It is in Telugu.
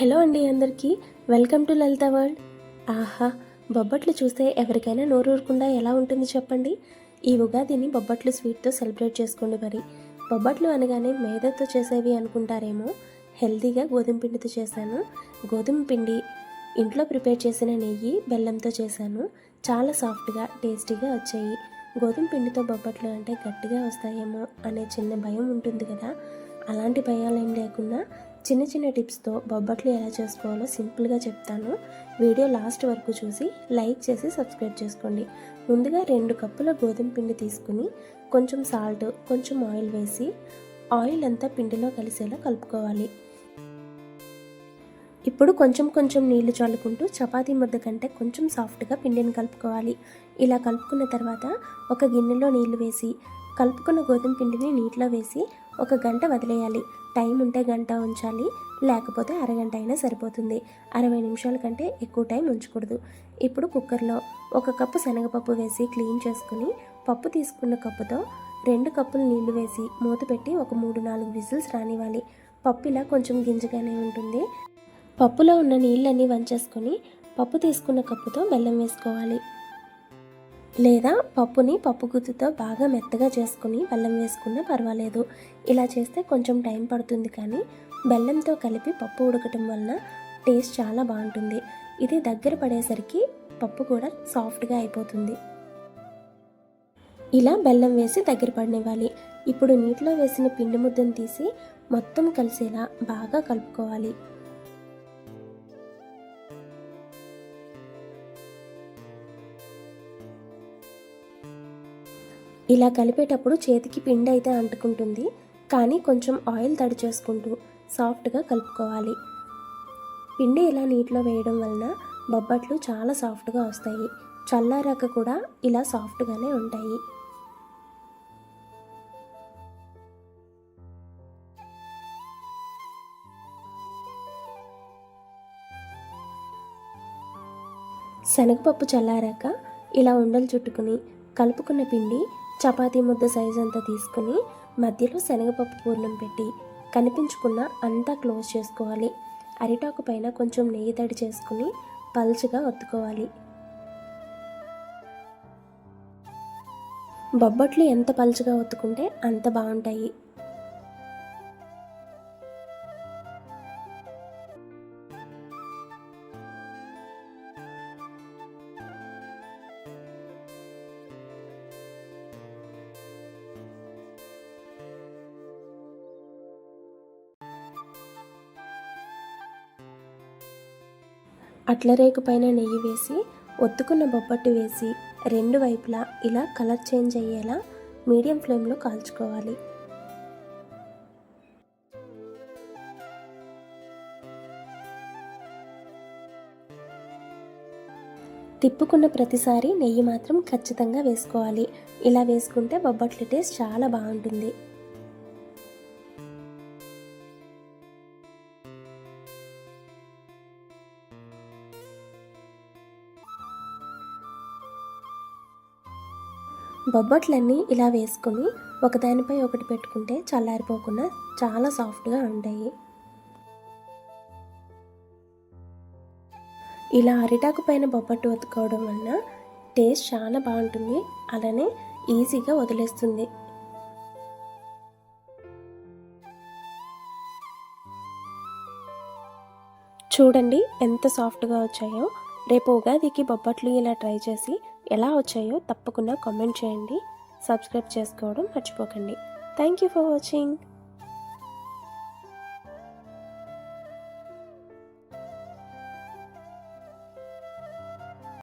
హలో అండి అందరికీ. Welcome to Lalitha world. ఆహా బొబ్బట్లు చూస్తే ఎవరికైనా నోరూరకుండా ఎలా ఉంటుంది చెప్పండి? ఈ ఉగాదిని బొబ్బట్లు స్వీట్తో సెలబ్రేట్ చేసుకోండి మరి. బొబ్బట్లు అనగానే మేదతో చేసేవి అనుకుంటారేమో. హెల్తీగా గోధుమ పిండితో చేశాను. గోధుమ పిండి ఇంట్లో ప్రిపేర్ చేసిన నెయ్యి బెల్లంతో చేశాను. చాలా సాఫ్ట్గా టేస్టీగా వచ్చాయి. గోధుమ పిండితో బొబ్బట్లు అంటే గట్టిగా వస్తాయేమో అనే చిన్న భయం ఉంటుంది కదా. అలాంటి భయాలు ఏం లేకుండా చిన్న చిన్న టిప్స్తో బొబ్బట్లు ఎలా చేసుకోవాలో సింపుల్గా చెప్తాను. వీడియో లాస్ట్ వరకు చూసి లైక్ చేసి సబ్స్క్రైబ్ చేసుకోండి. ముందుగా రెండు కప్పుల గోధుమ పిండి తీసుకుని కొంచెం సాల్ట్ కొంచెం ఆయిల్ వేసి ఆయిల్ అంతా పిండిలో కలిసేలా కలుపుకోవాలి. ఇప్పుడు కొంచెం కొంచెం నీళ్ళు చల్లుకుంటూ చపాతీ ముద్ద కంటే కొంచెం సాఫ్ట్గా పిండిని కలుపుకోవాలి. ఇలా కలుపుకున్న తర్వాత ఒక గిన్నెలో నీళ్ళు వేసి కలుపుకున్న గోధుమ పిండిని నీటిలో వేసి ఒక గంట వదిలేయాలి. టైం ఉంటే గంట ఉంచాలి. లేకపోతే అరగంట అయినా సరిపోతుంది. అరవై నిమిషాల కంటే ఎక్కువ టైం ఉంచకూడదు. ఇప్పుడు కుక్కర్లో ఒక కప్పు శనగపప్పు వేసి క్లీన్ చేసుకుని పప్పు తీసుకున్న కప్పుతో రెండు కప్పులు నీళ్ళు వేసి మూత పెట్టి ఒక మూడు నాలుగు విజిల్స్ రానివ్వాలి. పప్పు ఇలా కొంచెం గింజగానే ఉంటుంది. పప్పులో ఉన్న నీళ్ళన్నీ వంచేసుకొని పప్పు తీసుకున్న కప్పుతో బెల్లం వేసుకోవాలి. లేదా పప్పుని పప్పు గుత్తుతో బాగా మెత్తగా చేసుకుని బెల్లం వేసుకున్నా పర్వాలేదు. ఇలా చేస్తే కొంచెం టైం పడుతుంది కానీ బెల్లంతో కలిపి పప్పు ఉడకటం వలన టేస్ట్ చాలా బాగుంటుంది. ఇది దగ్గర పడేసరికి పప్పు కూడా సాఫ్ట్గా అయిపోతుంది. ఇలా బెల్లం వేసి దగ్గర పడనివ్వాలి. ఇప్పుడు నీటిలో వేసిన పిండి ముద్దను తీసి మొత్తం కలిసేలా బాగా కలుపుకోవాలి. ఇలా కలిపేటప్పుడు చేతికి పిండి అయితే అంటుకుంటుంది. కానీ కొంచెం ఆయిల్ తడి చేసుకుంటూ సాఫ్ట్గా కలుపుకోవాలి. పిండి ఇలా నీటిలో వేయడం వలన బొబ్బట్లు చాలా సాఫ్ట్గా వస్తాయి. చల్లారాక కూడా ఇలా సాఫ్ట్గానే ఉంటాయి. శనగపప్పు చల్లారాక ఇలా ఉండలు చుట్టుకుని కలుపుకున్న పిండి చపాతీ ముద్ద సైజ్ అంతా తీసుకుని మధ్యలో శనగపప్పు పూర్ణం పెట్టి కనిపించకుండా అంతా క్లోజ్ చేసుకోవాలి. అరిటాకు పైన కొంచెం నెయ్యి తడి చేసుకుని పల్చగా ఒత్తుకోవాలి. బొబ్బట్లు ఎంత పలుచగా ఒత్తుకుంటే అంత బాగుంటాయి. అట్ల రేకు పైన నెయ్యి వేసి ఒత్తుకున్న బొబ్బట్టు వేసి రెండు వైపులా ఇలా కలర్ చేంజ్ అయ్యేలా మీడియం ఫ్లేమ్లో కాల్చుకోవాలి. తిప్పుకున్న ప్రతిసారి నెయ్యి మాత్రం ఖచ్చితంగా వేసుకోవాలి. ఇలా వేసుకుంటే బొబ్బట్ల టేస్ట్ చాలా బాగుంటుంది. బొబ్బట్లన్నీ ఇలా వేసుకొని ఒకదానిపై ఒకటి పెట్టుకుంటే చల్లారిపోకుండా చాలా సాఫ్ట్గా ఉంటాయి. ఇలా అరిటాకు పైన బొబ్బట్టు ఒత్తుకోవడం వలన టేస్ట్ చాలా బాగుంటుంది. అలానే ఈజీగా వదిలేస్తుంది. చూడండి ఎంత సాఫ్ట్గా వచ్చాయో. రేపు ఉగాదికి బొబ్బట్లు ఇలా ట్రై చేసి ఎలా వచ్చాయో తప్పకుండా కామెంట్ చేయండి. సబ్స్క్రైబ్ చేసుకోవడం మర్చిపోకండి. Thank you for watching